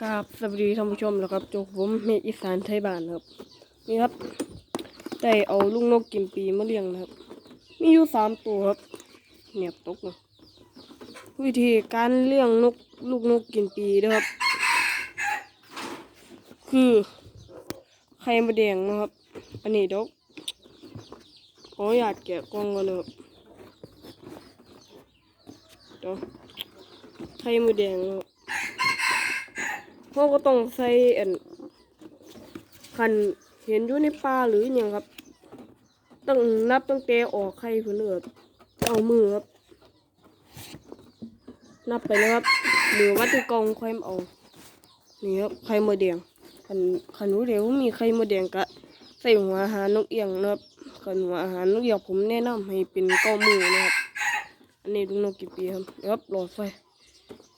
กราบสวัสดีท่านผู้ชมแล้วครับจกผมเมฆอีสานไทยบ้านครับ นี่ครับ ได้เอาลูกนกกิมปีมาเลี้ยงนะครับ มีอยู่สามตัวครับเนียบตกนะวิธีการเลี้ยงนกลูกนกกินปีนะครับ คือไข่มดแดงนะครับ อันนี้ดกขออยากแกะกล้องก่อนนะครับเดี๋ยวไข่มดแดงนะครับ เราก็ต้องใส่อันคันเห็นอยู่ในป่าหรืออย่างครับ ต้องนับตั้งแต่ออกไข่เพื่นเลือเอามือครับ นับไปนะครับหรือวัดที่กองค่มาเอานี่ครับไข่มดแดงคันคันรู้เดี๋ยวมีไข่มดแดงกะใส่หัวอาหารนกเอียงนะครับคันหัวอาหารนกเอียงผมแนะนำให้เป็นก้ามือนะครับ อันนี้ลูนกกี่ปีครับครับหลอดไฟ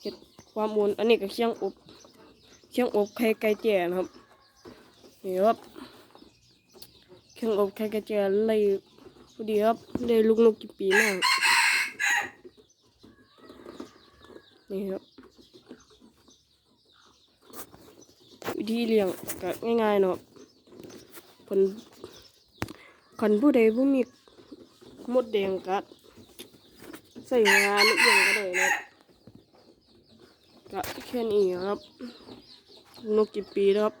เห็ดความอุ่นอันนี้ก็เคียงอบ เครื่องอบไข่ไก่แจ่นะครับนี่ครับ เครื่องอบไข่ไก่แจ่เลยพอดีครับได้ลูกนกกี่ปีมากนี่ครับวิธีเลี้ยงก็ง่ายๆเนาะผลคันผู้ใดผู้มีมดแดงกัดใส่งานลูกเอียงก็ได้นะครับก็แค่นี้ครับ นกกี่ปีแล้วครับ